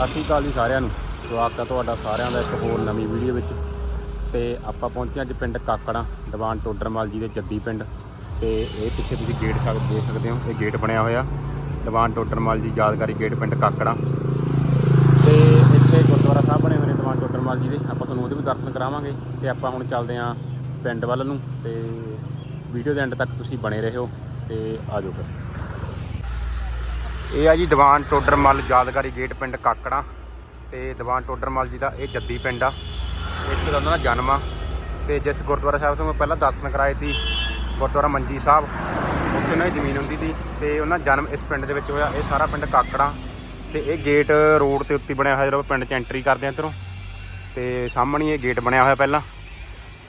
ਸਤਿ ਸ਼੍ਰੀ ਅਕਾਲ ਜੀ ਸਾਰਿਆਂ ਨੂੰ। ਸਵਾਗਤ ਹੈ ਤੁਹਾਡਾ ਸਾਰਿਆਂ ਦਾ ਇੱਕ ਹੋਰ ਨਵੀਂ ਵੀਡੀਓ ਵਿੱਚ। ਤੇ ਆਪਾਂ ਪਹੁੰਚੇ ਅੱਜ ਪਿੰਡ ਕਾਕੜਾਂ, ਦੀਵਾਨ ਟੋਡਰਮਲ ਜੀ ਦੇ ਜੱਦੀ ਪਿੰਡ। ਤੇ ਇਹ ਪਿੱਛੇ ਤੁਸੀਂ ਗੇਟ ਸਕ ਦੇਖ ਸਕਦੇ ਹੋ, ਇਹ ਗੇਟ ਬਣਿਆ ਹੋਇਆ। ਦੀਵਾਨ ਟੋਡਰਮਲ ਜੀ ਯਾਦਗਾਰੀ ਗੇਟ ਪਿੰਡ ਕਾਕੜਾਂ। ਤੇ ਇੱਥੇ ਗੁਰਦੁਆਰਾ ਸਾਹਿਬ ਬਣੇ ਹੋਏ ਨੇ ਦੀਵਾਨ ਟੋਡਰਮਲ ਜੀ ਦੇ। ਆਪਾਂ ਤੁਹਾਨੂੰ ਉਹਦੇ ਵੀ ਦਰਸ਼ਨ ਕਰਾਵਾਂਗੇ। ਤੇ ਆਪਾਂ ਹੁਣ ਚੱਲਦੇ ਆਂ ਪਿੰਡ ਵੱਲ ਨੂੰ। ਤੇ ਵੀਡੀਓ ਦੇ ਐਂਡ ਤੱਕ ਤੁਸੀਂ ਬਣੇ ਰਹੋ। ਤੇ ਆ ਜਾਓ ਫਿਰ। ਇਹ ਆ ਜੀ ਦੀਵਾਨ ਟੋਡਰਮਲ ਯਾਦਗਾਰੀ ਗੇਟ ਪਿੰਡ ਕਾਕੜਾ ਤੇ ਦੀਵਾਨ ਟੋਡਰਮਲ ਜੀ ਦਾ ਇਹ ਜੱਦੀ ਪਿੰਡ ਆ। ਇੱਥੇ ਦਾ ਉਹਨਾਂ ਦਾ ਜਨਮ ਆ ਤੇ ਜਿਸ ਗੁਰਦੁਆਰਾ ਸਾਹਿਬ ਤੋਂ ਮੈਂ ਪਹਿਲਾਂ ਦਰਸ਼ਨ ਕਰਾਏ ਸੀ, ਗੁਰਦੁਆਰਾ ਮੰਜੀ ਸਾਹਿਬ, ਉੱਥੇ ਉਹਨਾਂ ਦੀ ਜ਼ਮੀਨ ਹੁੰਦੀ ਸੀ ਤੇ ਉਹਨਾਂ ਦਾ ਜਨਮ ਇਸ ਪਿੰਡ ਦੇ ਵਿੱਚ ਹੋਇਆ, ਇਹ ਸਾਰਾ ਪਿੰਡ ਕਾਕੜਾ ਤੇ ਇਹ ਗੇਟ ਰੋਡ ਤੇ ਉੱਤੇ ਬਣਿਆ ਹੋਇਆ ਜਦੋਂ ਪਿੰਡ 'ਚ ਐਂਟਰੀ ਕਰਦੇ ਆ ਇੱਧਰੋਂ, ਤੇ ਸਾਹਮਣੇ ਇਹ ਗੇਟ ਬਣਿਆ ਹੋਇਆ ਪਹਿਲਾਂ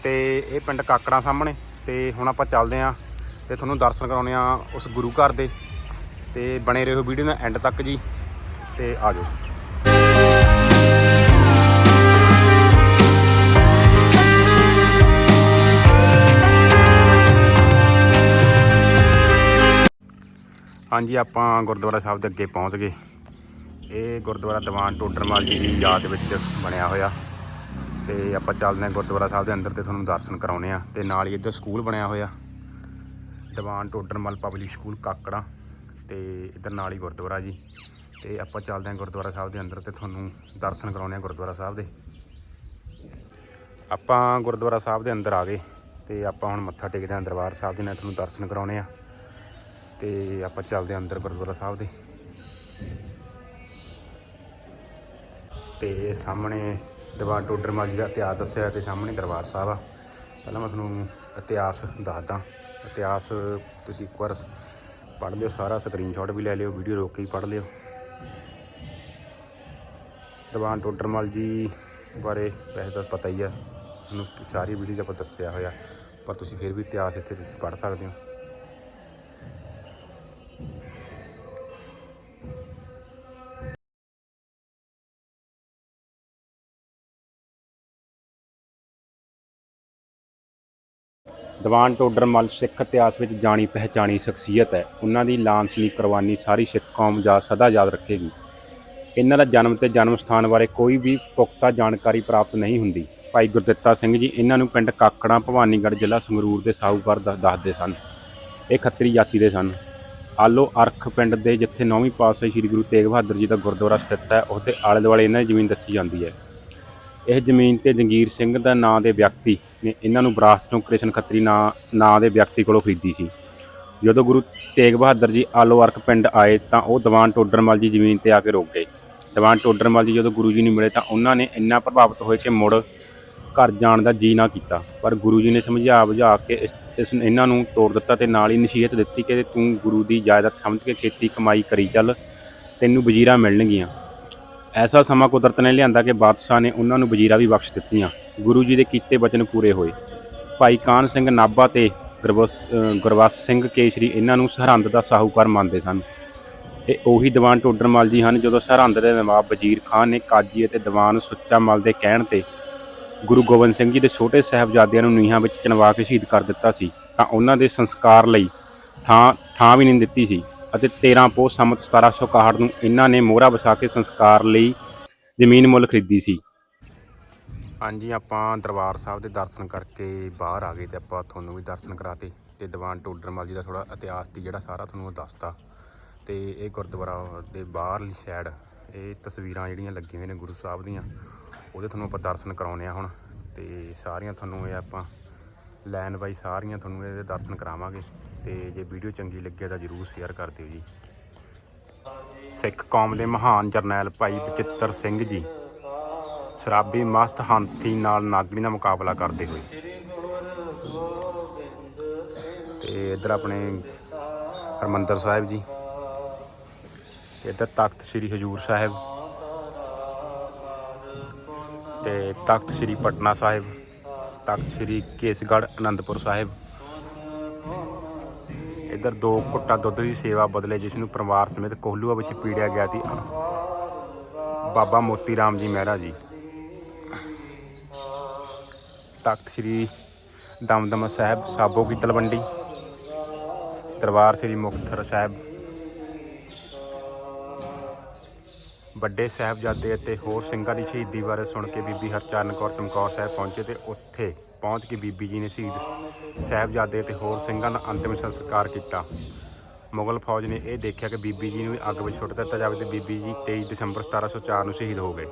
ਤੇ ਇਹ ਪਿੰਡ ਕਾਕੜਾ ਸਾਹਮਣੇ ਤੇ ਹੁਣ ਆਪਾਂ ਚੱਲਦੇ ਆ ਤੇ ਤੁਹਾਨੂੰ ਦਰਸ਼ਨ ਕਰਾਉਣੇ ਆ ਉਸ ਗੁਰੂ ਘਰ ਦੇ। ਤੇ ਬਣੇ ਰਹੋ ਵੀਡੀਓ ਦਾ ਐਂਡ ਤੱਕ ਜੀ, ਤੇ ਆ ਜਾਓ। ਹਾਂਜੀ, ਆਪਾਂ ਗੁਰਦੁਆਰਾ ਸਾਹਿਬ ਦੇ ਅੱਗੇ ਪਹੁੰਚ ਗਏ। ਇਹ ਗੁਰਦੁਆਰਾ ਦੀਵਾਨ ਟੋਡਰਮਲ ਜੀ ਦੀ ਯਾਦ ਵਿੱਚ ਬਣਿਆ ਹੋਇਆ। ਤੇ ਆਪਾਂ ਚੱਲਦੇ ਹਾਂ ਗੁਰਦੁਆਰਾ ਸਾਹਿਬ ਦੇ ਅੰਦਰ ਤੇ ਤੁਹਾਨੂੰ ਦਰਸ਼ਨ ਕਰਾਉਣੇ ਆ ਤੇ ਨਾਲ ਹੀ ਇੱਧਰ ਸਕੂਲ ਬਣਿਆ ਹੋਇਆ। Diwan Todarmal public school Kakra. ਤੇ ਇੱਧਰ ਨਾਲ ਹੀ ਗੁਰਦੁਆਰਾ ਜੀ। ਤੇ ਆਪਾਂ ਚੱਲਦੇ ਹਾਂ ਗੁਰਦੁਆਰਾ ਸਾਹਿਬ ਦੇ ਅੰਦਰ ਤੇ ਤੁਹਾਨੂੰ ਦਰਸ਼ਨ ਕਰਾਉਣੇ ਆ ਗੁਰਦੁਆਰਾ ਸਾਹਿਬ ਦੇ। ਆਪਾਂ ਗੁਰਦੁਆਰਾ ਸਾਹਿਬ ਦੇ ਅੰਦਰ ਆ ਗਏ ਤੇ ਆਪਾਂ ਹੁਣ ਮੱਥਾ ਟੇਕਦੇ ਹਾਂ ਦਰਬਾਰ ਸਾਹਿਬ ਦੇ ਨਾਲ ਤੁਹਾਨੂੰ ਦਰਸ਼ਨ ਕਰਾਉਣੇ ਆ ਤੇ ਆਪਾਂ ਚੱਲਦੇ ਹਾਂ ਅੰਦਰ ਗੁਰਦੁਆਰਾ ਸਾਹਿਬ ਦੇ। ਤੇ ਸਾਹਮਣੇ ਦੀਵਾਨ ਟੋਡਰਮਲ ਜੀ ਦਾ ਇਤਿਹਾਸ ਦੱਸਿਆ ਤੇ ਸਾਹਮਣੇ ਦਰਬਾਰ ਸਾਹਿਬ ਆ। ਪਹਿਲਾਂ ਮੈਂ ਤੁਹਾਨੂੰ ਇਤਿਹਾਸ ਦੱਸਦਾ। ਇਤਿਹਾਸ ਤੁਸੀਂ ਇੱਕ ਵਾਰ ਪੜ੍ਹ ਲਿਓ, ਸਾਰਾ ਸਕਰੀਨਸ਼ਾਟ ਵੀ ਲੈ ਲਿਓ ਵੀਡੀਓ ਰੋਕ ਕੇ ਪੜ੍ਹ ਲਿਓ। ਦੀਵਾਨ ਟੋਡਰਮਲ ਜੀ ਬਾਰੇ ਵੈਸੇ ਤਾਂ ਪਤਾ ਹੀ ਆ ਤੁਹਾਨੂੰ ਸਾਰੀ ਵੀਡੀਓ 'ਚ ਆਪਾਂ ਦੱਸਿਆ ਹੋਇਆ, ਪਰ ਤੁਸੀਂ ਫਿਰ ਵੀ ਇਤਿਹਾਸ ਇੱਥੇ ਤੁਸੀਂ ਪੜ੍ਹ ਸਕਦੇ ਹੋ। ਦੀਵਾਨ ਟੋਡਰ ਮੱਲ ਸਿੱਖ ਇਤਿਹਾਸ ਵਿੱਚ ਜਾਣੀ ਪਹਿਚਾਣੀ ਸ਼ਖਸੀਅਤ ਹੈ। ਉਹਨਾਂ ਦੀ ਲਾਂਛਨੀ ਕੁਰਬਾਨੀ ਸਾਰੀ ਸਿੱਖ ਕੌਮ ਜਾ ਸਦਾ ਯਾਦ ਰੱਖੇਗੀ। ਇਹਨਾਂ ਦਾ ਜਨਮ ਤੇ ਜਨਮ ਸਥਾਨ ਬਾਰੇ ਕੋਈ ਵੀ ਪੁਖਤਾ ਜਾਣਕਾਰੀ ਪ੍ਰਾਪਤ ਨਹੀਂ ਹੁੰਦੀ। ਭਾਈ ਗੁਰਦਿੱਤਾ ਸਿੰਘ ਜੀ ਇਹਨਾਂ ਨੂੰ ਪਿੰਡ ਕਾਕੜਾਂ ਭਵਾਨੀਗੜ੍ਹ ਜ਼ਿਲ੍ਹਾ ਸੰਗਰੂਰ ਦੇ ਸਾਹੂਕਾਰ ਦ- ਦੱਸਦੇ ਸਨ। ਇਹ ਖੱਤਰੀ ਜਾਤੀ ਦੇ ਸਨ। ਆਲੋ ਅਰਖ ਪਿੰਡ ਦੇ ਜਿੱਥੇ ਨੌਵੀਂ ਪਾਤਸ਼ਾਹੀ ਸ੍ਰੀ ਗੁਰੂ ਤੇਗ ਬਹਾਦਰ ਜੀ ਦਾ ਗੁਰਦੁਆਰਾ ਸਥਿਤ ਹੈ ਉਸ ਆਲੇ ਦੁਆਲੇ ਇਹਨਾਂ ਦੀ ਜ਼ਮੀਨ ਦੱਸੀ ਜਾਂਦੀ ਹੈ। ਇਹ ਜ਼ਮੀਨ ਤੇ ਜੰਗੀਰ ਸਿੰਘ ਦਾ ਨਾਂ ਦੇ ਵਿਅਕਤੀ ਨੇ ਇਹਨਾਂ ਨੂੰ ਵਿਰਾਸਤ ਤੋਂ ਕ੍ਰਿਸ਼ਨ ਖੱਤਰੀ ਨਾਂ ਨਾਂ ਦੇ ਵਿਅਕਤੀ ਕੋਲੋਂ ਖਰੀਦੀ ਸੀ। ਜਦੋਂ ਗੁਰੂ ਤੇਗ ਬਹਾਦਰ ਜੀ ਆਲੋ ਅਰਕ ਪਿੰਡ ਆਏ ਤਾਂ ਉਹ ਦੀਵਾਨ ਟੋਡਰਮਲ ਜੀ ਜ਼ਮੀਨ ਤੇ ਆ ਕੇ ਰੁਕ ਗਏ। ਦੀਵਾਨ ਟੋਡਰਮਲ ਜੀ ਜਦੋਂ ਗੁਰੂ ਜੀ ਨੂੰ ਮਿਲੇ ਤਾਂ ਉਹਨਾਂ ਨੇ ਇੰਨਾ ਪ੍ਰਭਾਵਿਤ ਹੋਏ ਕਿ ਮੁੜ ਘਰ ਜਾਣ ਦਾ ਜੀ ਨਾ ਕੀਤਾ। ਪਰ ਗੁਰੂ ਜੀ ਨੇ ਸਮਝਾ ਬੁਝਾ ਕੇ ਇਸ ਇਸ ਇਹਨਾਂ ਨੂੰ ਤੋੜ ਦਿੱਤਾ ਤੇ ਨਾਲ ਹੀ ਨਸੀਹਤ ਦਿੱਤੀ ਕਿ ਤੂੰ ਗੁਰੂ ਦੀ ਜਾਇਦਾਦ ਸਮਝ ਕੇ ਖੇਤੀ ਕਮਾਈ ਕਰੀ ਚੱਲ, ਤੈਨੂੰ ਵਜ਼ੀਰਾਂ ਮਿਲਣਗੀਆਂ। ਐਸਾ ਸਮਾਂ ਕੁਦਰਤ ਨੇ ਲਿਆਂਦਾ ਕਿ ਬਾਦਸ਼ਾਹ ਨੇ ਉਹਨਾਂ ਨੂੰ ਵਜ਼ੀਰਾ ਵੀ ਬਖਸ਼ ਦਿੱਤੀਆਂ। ਗੁਰੂ ਜੀ ਦੇ ਕੀਤੇ ਬਚਨ ਪੂਰੇ ਹੋਏ। ਭਾਈ ਕਾਨ ਸਿੰਘ ਨਾਭਾ ਤੇ ਗੁਰਬਖਸ਼ ਅ, ਸਿੰਘ ਕੇਸ਼ਰੀ ਇਹਨਾਂ ਨੂੰ ਸਰਹੰਦ ਦਾ ਸਾਹੂਕਾਰ ਮੰਨਦੇ ਸਨ। ਇਹ ਉਹੀ ਦੀਵਾਨ ਟੋਡਰਮਲ ਜੀ ਹਨ ਜਦੋਂ ਸਰਹੰਦ ਦੇ ਨਵਾਬ ਵਜ਼ੀਰ ਖਾਨ ਨੇ ਕਾਜੀ ਅਤੇ ਦੀਵਾਨ ਸੁੱਚਾ ਮਲ ਦੇ ਕਹਿਣ ਤੇ ਗੁਰੂ ਗੋਬਿੰਦ ਸਿੰਘ ਜੀ ਦੇ ਛੋਟੇ ਸਾਹਿਬਜ਼ਾਦਿਆਂ ਨੂੰ ਨੀਹਾਂ ਵਿੱਚ ਚਿਣਵਾ ਕੇ ਸ਼ਹੀਦ ਕਰ ਦਿੱਤਾ ਸੀ ਤਾਂ ਉਹਨਾਂ ਦੇ ਸੰਸਕਾਰ ਲਈ ਥਾਂ ਥਾਂ ਵੀ ਨਹੀਂ ਦਿੱਤੀ ਸੀ। ਅਤੇ 13 ਪੋਹ ਸੰਮਤ 1761 ਨੂੰ ਇਹਨਾਂ ਨੇ ਮੋਹਰਾ ਵਸਾ ਕੇ ਸੰਸਕਾਰ ਲਈ ਜ਼ਮੀਨ ਮੁੱਲ ਖਰੀਦੀ ਸੀ। ਹਾਂਜੀ, ਆਪਾਂ ਦਰਬਾਰ ਸਾਹਿਬ ਦੇ ਦਰਸ਼ਨ ਕਰਕੇ ਬਾਹਰ ਆ ਗਏ ਤੇ ਆਪਾਂ ਤੁਹਾਨੂੰ ਵੀ ਦਰਸ਼ਨ ਕਰਾਤੇ ਤੇ ਦੀਵਾਨ ਟੋਡਰਮਲ ਜੀ ਦਾ ਥੋੜਾ ਇਤਿਹਾਸ ਦੀ ਜਿਹੜਾ ਸਾਰਾ ਤੁਹਾਨੂੰ ਉਹ ਦੱਸਤਾ। ਤੇ ਇਹ ਗੁਰਦੁਆਰਾ ਦੇ ਬਾਹਰਲੀ ਸਾਈਡ ਇਹ ਤਸਵੀਰਾਂ ਜਿਹੜੀਆਂ ਲੱਗੀਆਂ ਹੋਈਆਂ ਨੇ ਗੁਰੂ ਸਾਹਿਬ ਦੀਆਂ, ਉਹਦੇ ਤੁਹਾਨੂੰ ਆਪਾਂ ਦਰਸ਼ਨ ਕਰਾਉਣੇ ਆ ਹੁਣ ਤੇ ਸਾਰੀਆਂ ਤੁਹਾਨੂੰ ਇਹ ਆਪਾਂ ਲਾਈਨ ਬਾਈ ਸਾਰੀਆਂ ਤੁਹਾਨੂੰ ਇਹਦੇ ਦਰਸ਼ਨ ਕਰਾਵਾਂਗੇ ਤੇ ਜੇ ਵੀਡੀਓ ਚੰਗੀ ਲੱਗੇ ਤਾਂ ਜਰੂਰ ਸ਼ੇਅਰ ਕਰ ਦਿਓ ਜੀ। ਸਿੱਖ ਕੌਮ ਦੇ ਮਹਾਨ ਜਰਨੈਲ ਭਾਈ ਬਚਿੱਤਰ ਸਿੰਘ ਜੀ, ਸ਼ਰਾਬੀ ਮਸਤ ਹਾਥੀ ਨਾਲ ਨਾਗਣੀ ਦਾ ਮੁਕਾਬਲਾ ਕਰਦੇ ਹੋਏ। ਤੇ ਇੱਧਰ ਆਪਣੇ ਹਰਮੰਦਰ ਸਾਹਿਬ ਜੀ, ਇੱਧਰ ਤਖਤ ਸ੍ਰੀ ਹਜੂਰ ਸਾਹਿਬ, ਤੇ ਤਖਤ ਸ੍ਰੀ ਪਟਨਾ ਸਾਹਿਬ ਤਖਤ ਸ੍ਰੀ ਕੇਸਗੜ੍ਹ ਅਨੰਦਪੁਰ ਸਾਹਿਬ। ਇੱਧਰ ਦੋ ਘੁੱਟਾ ਦੁੱਧ ਦੀ ਸੇਵਾ ਬਦਲੇ ਜਿਸ ਨੂੰ ਪਰਿਵਾਰ ਸਮੇਤ ਕੋਹਲੂਆ ਵਿੱਚ ਪੀੜਿਆ ਗਿਆ ਸੀ। ਬਾਬਾ ਮੋਤੀ ਰਾਮ ਜੀ ਮਹਿਰਾ ਜੀ। ਤਖਤ ਸ੍ਰੀ ਦਮਦਮਾ ਸਾਹਿਬ, ਸਾਬੋ ਕੀ ਤਲਵੰਡੀ। ਦਰਬਾਰ ਸ੍ਰੀ ਮੁਕਤਸਰ ਸਾਹਿਬ। ਵੱਡੇ ਸਾਹਿਬਜ਼ਾਦੇ ਅਤੇ ਹੋਰ ਸਿੰਘਾਂ ਦੀ ਸ਼ਹੀਦੀ ਬਾਰੇ ਸੁਣ ਕੇ ਬੀਬੀ ਹਰਚਰਨ ਕੌਰ ਚਮਕੌਰ ਸਾਹਿਬ ਪਹੁੰਚੇ ਤੇ ਉੱਥੇ ਪਹੁੰਚ ਕੇ ਬੀਬੀ ਜੀ ਨੇ ਸ਼ਹੀਦ ਸਾਹਿਬਜ਼ਾਦੇ ਅਤੇ ਹੋਰ ਸਿੰਘਾਂ ਦਾ ਅੰਤਿਮ ਸੰਸਕਾਰ ਕੀਤਾ। ਮੁਗਲ ਫੌਜ ਨੇ ਇਹ ਦੇਖਿਆ ਕਿ ਬੀਬੀ ਜੀ ਨੂੰ ਵੀ ਅੱਗ ਵਿੱਚ ਸੁੱਟ ਦਿੱਤਾ ਜਾਵੇ ਤੇ ਬੀਬੀ ਜੀ 23 ਦਸੰਬਰ 1704 ਨੂੰ ਸ਼ਹੀਦ ਹੋ ਗਏ।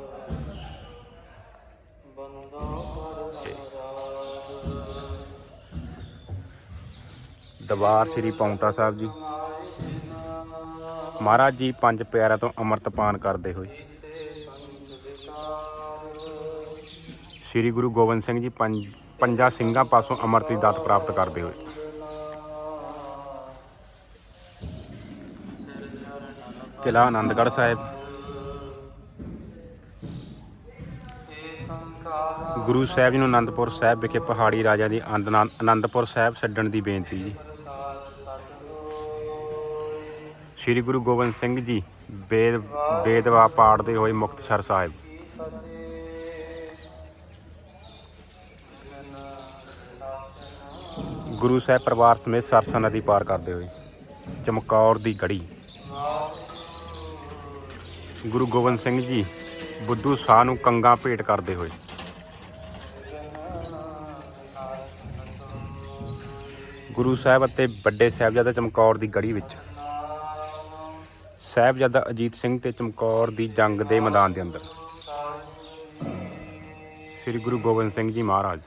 ਦਰਬਾਰ ਸ੍ਰੀ ਪੌਂਟਾ ਸਾਹਿਬ ਜੀ। ਮਹਾਰਾਜ ਜੀ ਪੰਜ ਪਿਆਰਿਆਂ ਤੋਂ ਅੰਮ੍ਰਿਤਪਾਨ ਕਰਦੇ ਹੋਏ। ਸ੍ਰੀ ਗੁਰੂ ਗੋਬਿੰਦ ਸਿੰਘ ਜੀ ਪੰਜ, ਪੰਜਾਂ ਸਿੰਘਾਂ ਪਾਸੋਂ ਅੰਮ੍ਰਿਤ ਦੀ ਦਾਤ ਪ੍ਰਾਪਤ ਕਰਦੇ ਹੋਏ। ਕਿਲ੍ਹਾ ਆਨੰਦਗੜ੍ਹ ਸਾਹਿਬ। ਗੁਰੂ ਸਾਹਿਬ ਜੀ ਨੂੰ ਅਨੰਦਪੁਰ ਸਾਹਿਬ ਵਿਖੇ ਪਹਾੜੀ ਰਾਜਾ ਦੀ ਆਨੰਦ- ਆਨੰਦਪੁਰ ਸਾਹਿਬ ਛੱਡਣ ਦੀ ਬੇਨਤੀ ਜੀ। ਸ੍ਰੀ ਗੁਰੂ ਗੋਬਿੰਦ ਸਿੰਘ ਜੀ ਬੇਦ ਬੇਦਵਾ ਪਾੜਦੇ ਹੋਏ ਮੁਕਤਸਰ ਸਾਹਿਬ। ਗੁਰੂ ਸਾਹਿਬ ਪਰਿਵਾਰ ਸਮੇਤ ਸਰਸਾ ਨਦੀ ਪਾਰ ਕਰਦੇ ਹੋਏ ਚਮਕੌਰ ਦੀ ਗੜੀ। ਗੁਰੂ ਗੋਬਿੰਦ ਸਿੰਘ ਜੀ ਬੁੱਧੂ ਸ਼ਾਹ ਨੂੰ ਕੰਗਾ ਭੇਟ ਕਰਦੇ ਹੋਏ। ਗੁਰੂ ਸਾਹਿਬ ਅਤੇ ਵੱਡੇ ਸਾਹਿਬਜ਼ਾਦਾ ਚਮਕੌਰ ਦੀ ਗੜੀ ਵਿੱਚ ਸਾਹਿਬਜ਼ਾਦਾ ਅਜੀਤ ਸਿੰਘ ਤੇ ਚਮਕੌਰ ਦੀ ਜੰਗ ਦੇ ਮੈਦਾਨ ਦੇ ਅੰਦਰ। ਸ੍ਰੀ ਗੁਰੂ ਗੋਬਿੰਦ ਸਿੰਘ ਜੀ ਮਹਾਰਾਜ।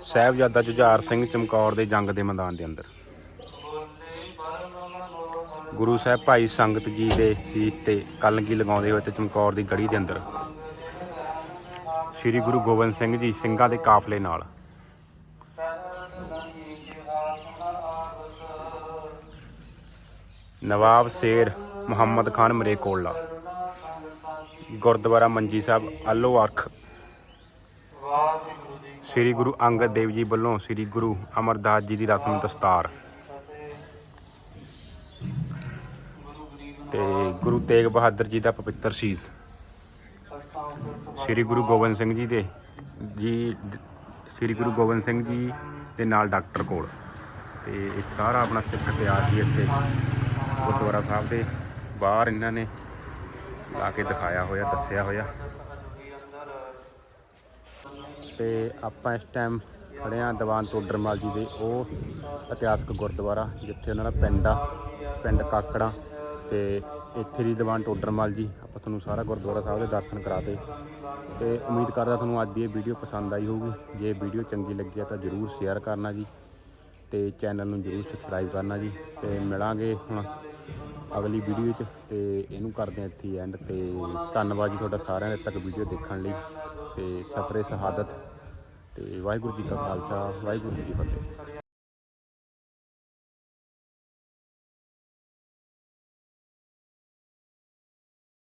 ਸਾਹਿਬਜ਼ਾਦਾ ਜੁਝਾਰ ਸਿੰਘ ਚਮਕੌਰ ਦੇ ਜੰਗ ਦੇ ਮੈਦਾਨ ਦੇ ਅੰਦਰ। ਗੁਰੂ ਸਾਹਿਬ ਭਾਈ ਸੰਗਤ ਜੀ ਦੇ ਸੀਸ ਤੇ ਕਲਗੀ ਲਗਾਉਂਦੇ ਹੋਏ ਤੇ ਚਮਕੌਰ ਦੀ ਗੜੀ ਦੇ ਅੰਦਰ। ਸ੍ਰੀ ਗੁਰੂ ਗੋਬਿੰਦ ਸਿੰਘ ਜੀ ਸਿੰਘਾਂ ਦੇ ਕਾਫਲੇ ਨਾਲ। ਨਵਾਬ ਸ਼ੇਰ ਮੁਹੰਮਦ ਖਾਨ ਮਰੇਕੋਲਾ ਗੁਰਦੁਆਰਾ ਮੰਜੀ ਸਾਹਿਬ ਆਲੋ ਅਰਖ ਸ੍ਰੀ ਗੁਰੂ ਅੰਗਦ ਦੇਵ ਜੀ ਵੱਲੋਂ ਸ੍ਰੀ ਗੁਰੂ ਅਮਰਦਾਸ ਜੀ ਦੀ ਰਸਮ ਦਸਤਾਰ। ਤੇ ਗੁਰੂ ਤੇਗ ਬਹਾਦਰ ਜੀ ਦਾ ਪਵਿੱਤਰ ਸੀਸ। ਸ੍ਰੀ ਗੁਰੂ ਗੋਬਿੰਦ ਸਿੰਘ ਜੀ ਦੇ, ਜੀ ਸ੍ਰੀ ਗੁਰੂ ਗੋਬਿੰਦ ਸਿੰਘ ਜੀ ਦੇ ਨਾਲ ਡਾਕਟਰ ਕੋਲ। ਤੇ ਇਹ ਸਾਰਾ ਆਪਣਾ ਸਿੱਖ ਇਤਿਹਾਸ ਜੀ ਇੱਥੇ ਗੁਰਦੁਆਰਾ ਸਾਹਿਬ ਦੇ ਬਾਹਰ ਇਹਨਾਂ ਨੇ ਲਾ ਕੇ ਦਿਖਾਇਆ ਹੋਇਆ, ਦੱਸਿਆ ਹੋਇਆ। ਤੇ ਆਪਾਂ ਇਸ ਟਾਈਮ ਖੜੇ ਹਾਂ ਦੀਵਾਨ ਟੋਡਰਮਲ ਜੀ ਦੇ, ਉਹ ਇਤਿਹਾਸਕ ਗੁਰਦੁਆਰਾ, ਜਿੱਥੇ ਉਹਨਾਂ ਦਾ ਪਿੰਡ ਆ, ਪਿੰਡ ਕਾਕੜਾ ਤੇ ਇੱਥੇ ਦੀ ਦੀਵਾਨ ਟੋਡਰਮਲ ਜੀ, ਆਪਾਂ ਤੁਹਾਨੂੰ ਸਾਰਾ ਗੁਰਦੁਆਰਾ ਸਾਹਿਬ ਦੇ ਦਰਸ਼ਨ ਕਰਾਤੇ ਤੇ। ਉਮੀਦ ਕਰਦਾ ਤੁਹਾਨੂੰ ਅੱਜ ਦੀ ਇਹ ਵੀਡੀਓ ਪਸੰਦ ਆਈ ਹੋਊਗੀ। ਜੇ ਵੀਡੀਓ ਚੰਗੀ ਲੱਗੀ ਆ ਤਾਂ ਜਰੂਰ ਸ਼ੇਅਰ ਕਰਨਾ ਜੀ ਤੇ ਚੈਨਲ ਨੂੰ ਜਰੂਰ ਸਬਸਕ੍ਰਾਈਬ ਕਰਨਾ ਜੀ। ਤੇ ਮਿਲਾਂਗੇ ਹੁਣ ਅਗਲੀ ਵੀਡੀਓ 'ਚ ਤੇ ਇਹਨੂੰ ਕਰਦੇ ਹਾਂ ਇੱਥੇ ਐਂਡ ਤੇ ਧੰਨਵਾਦ ਜੀ ਤੁਹਾਡਾ ਸਾਰਿਆਂ ਦੇ ਤੱਕ ਵੀਡੀਓ ਦੇਖਣ ਲਈ ਤੇ ਸਫਰੇ ਸ਼ਹਾਦਤ ਤੇ ਵਾਹਿਗੁਰੂ ਜੀ ਕਾ ਖਾਲਸਾ, ਵਾਹਿਗੁਰੂ ਜੀ ਕੀ ਫਤਿਹ।